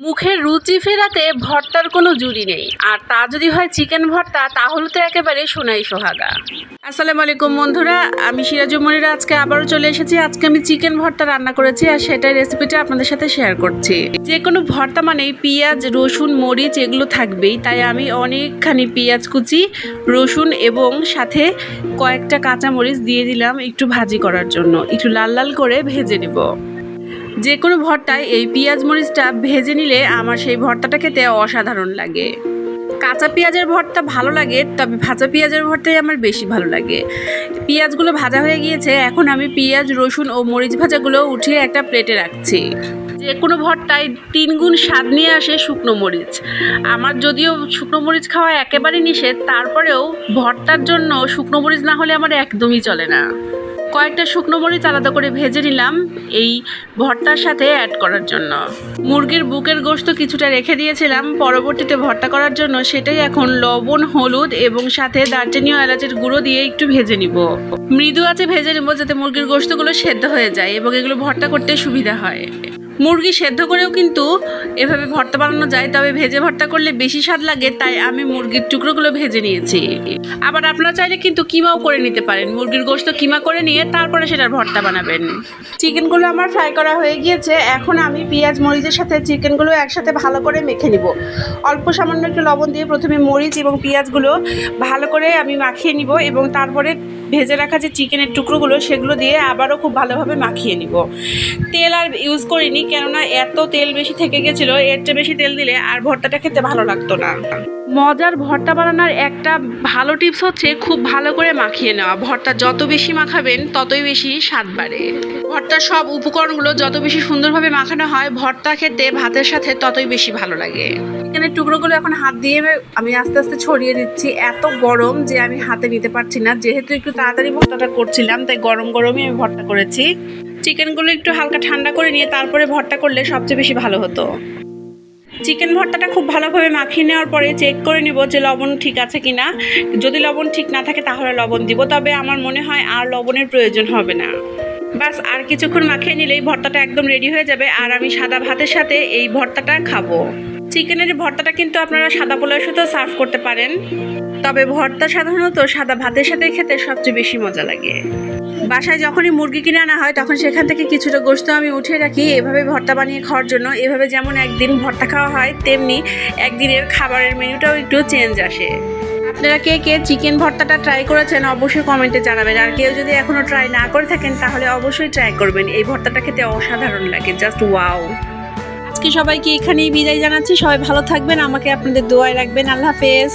মুখের রুচি ফেরাতে ভর্তার কোনো জুড়ি নেই। আর তা যদি হয় চিকেন ভর্তা, তাহলে তো একেবারে সোনাই সোহাগা। আসসালামু আলাইকুম বন্ধুরা, আমি সিরাজুমনিরা আজকে আবারও চলে এসেছি। আজকে আমি চিকেন ভর্তা রান্না করেছি আর সেটার রেসিপিটা আপনাদের সাথে শেয়ার করছি। যে কোনো ভর্তা মানেই পেঁয়াজ, রসুন, মরিচ এগুলো থাকবেই। তাই আমি অনেকখানি পেঁয়াজ কুচি, রসুন এবং সাথে কয়েকটা কাঁচা মরিচ দিয়ে দিলাম একটু ভাজি করার জন্য। একটু লাল লাল করে ভেজে নেব। যে কোনো ভর্তায় এই পেঁয়াজ মরিচটা ভেজে নিলে আমার সেই ভর্তাটা খেতে অসাধারণ লাগে। কাঁচা পেঁয়াজের ভর্তা ভালো লাগে, তবে ভাজা পেঁয়াজের ভর্তাই আমার বেশি ভালো লাগে। পেঁয়াজগুলো ভাজা হয়ে গিয়েছে, এখন আমি পেঁয়াজ, রসুন ও মরিচ ভাজাগুলো উঠিয়ে একটা প্লেটে রাখছি। যে কোনো ভর্তায় তিন গুণ স্বাদ নিয়ে আসে শুকনো মরিচ। আমার যদিও শুকনো মরিচ খাওয়া একেবারেই নিষেধ, তারপরেও ভর্তার জন্য শুকনো মরিচ না হলে আমার একদমই চলে না। কয়েকটা শুকনো মরিচ আলাদা করে ভেজে নিলাম এই ভর্তার সাথে অ্যাড করার জন্য। মুরগির বুকের গোস্ত কিছুটা রেখে দিয়েছিলাম। পরবর্তীতে ভর্তা করার জন্য সেটাই এখন লবণ, হলুদ এবং সাথে দারচিনি এলাচের গুঁড়ো দিয়ে একটু ভেজে নিব। মৃদু আছে ভেজে নেব যাতে মুরগির গোস্তগুলো সেদ্ধ হয়ে যায় এবং এগুলো ভর্তা করতে সুবিধা হয়। মুরগি সেদ্ধ করেও কিন্তু এভাবে ভর্তা বানানো যায়, তবে ভেজে ভর্তা করলে বেশি স্বাদ লাগে, তাই আমি মুরগির টুকরোগুলো ভেজে নিয়েছি। আবার আপনারা চাইলে কিন্তু কিমাও করে নিতে পারেন। মুরগির গোশত কিমা করে নিয়ে তারপরে সেটার ভর্তা বানাবেন। চিকেনগুলো আমার ফ্রাই করা হয়ে গিয়েছে, এখন আমি পেঁয়াজ, মরিচের সাথে চিকেনগুলো একসাথে ভালো করে মেখে নিব। অল্প সামান্য একটু লবণ দিয়ে প্রথমে মরিচ এবং পেঁয়াজগুলো ভালো করে আমি মাখিয়ে নিব এবং তারপরে ভেজে রাখা যে চিকেনের টুকরোগুলো সেগুলো দিয়ে আবারও খুব ভালোভাবে মাখিয়ে নিব। তেল আর ইউজ করিনি কেননা এত তেল বেশি থেকে গেছিল এর চেয়ে বেশি তেল দিলে আর ভর্তাটা খেতে ভালো লাগতো না। মজার ভর্তা বানানোর একটা ভালো টিপস হচ্ছে খুব ভালো করে মাখিয়ে নেওয়া। ভর্তা যত বেশি মাখাবেন ততই বেশি স্বাদ বাড়ে। ভর্তার সব উপকরণগুলো যত বেশি সুন্দরভাবে মাখানো হয় ভর্তা খেতে ভাতের সাথে ততই বেশি ভালো লাগে। চিকেনের টুকরোগুলো এখন হাত দিয়ে আমি আস্তে আস্তে ছড়িয়ে দিচ্ছি। এত গরম যে আমি হাতে নিতে পারছি না। যেহেতু একটু তাড়াতাড়ি ভর্তাটা করছিলাম, তাই গরম গরমই আমি ভর্তা করেছি। চিকেনগুলো একটু হালকা ঠান্ডা করে নিয়ে তারপরে ভর্তা করলে সবচেয়ে বেশি ভালো হতো। চিকেন ভর্তাটা খুব ভালোভাবে মাখিয়ে নেওয়ার পরে চেক করে নিব যে লবণ ঠিক আছে কি না যদি লবণ ঠিক না থাকে তাহলে লবণ দিব, তবে আমার মনে হয় আর লবণের প্রয়োজন হবে না। বাস, আর কিছুক্ষণ মাখিয়ে নিলেই ভর্তাটা একদম রেডি হয়ে যাবে, আর আমি সাদা ভাতের সাথে এই ভর্তাটা খাব। চিকেনের ভর্তাটা কিন্তু আপনারা সাদা পোলার সাথেও সার্ভ করতে পারেন। তবে ভর্তা সাধারণত সাদা ভাতের সাথে খেতে সবচেয়ে বেশি মজা লাগে। বাসায় যখনই মুরগি কিনে আনা হয়, তখন সেখান থেকে কিছুটা গোস্ত আমি উঠিয়ে রাখি। এভাবে ভর্তা বানিয়ে খাওয়ার জন্য, এভাবে যেমন একদিন ভর্তা খাওয়া হয়, তেমনি একদিনের খাবারের মেনুটাও একটু চেঞ্জ আসে। আপনারা কে কে চিকেন ভর্তাটা ট্রাই করেছেন অবশ্যই কমেন্টে জানাবেন। আর কেউ যদি এখনও ট্রাই না করে থাকেন, তাহলে অবশ্যই ট্রাই করবেন। এই ভর্তাটা খেতে অসাধারণ লাগে জাস্ট ওয়াও আজকে সবাইকে এখানেই বিদায় জানাচ্ছি। সবাই ভালো থাকবেন আমাকে আপনাদের দোয়ায় রাখবেন। আল্লাহ হাফেজ।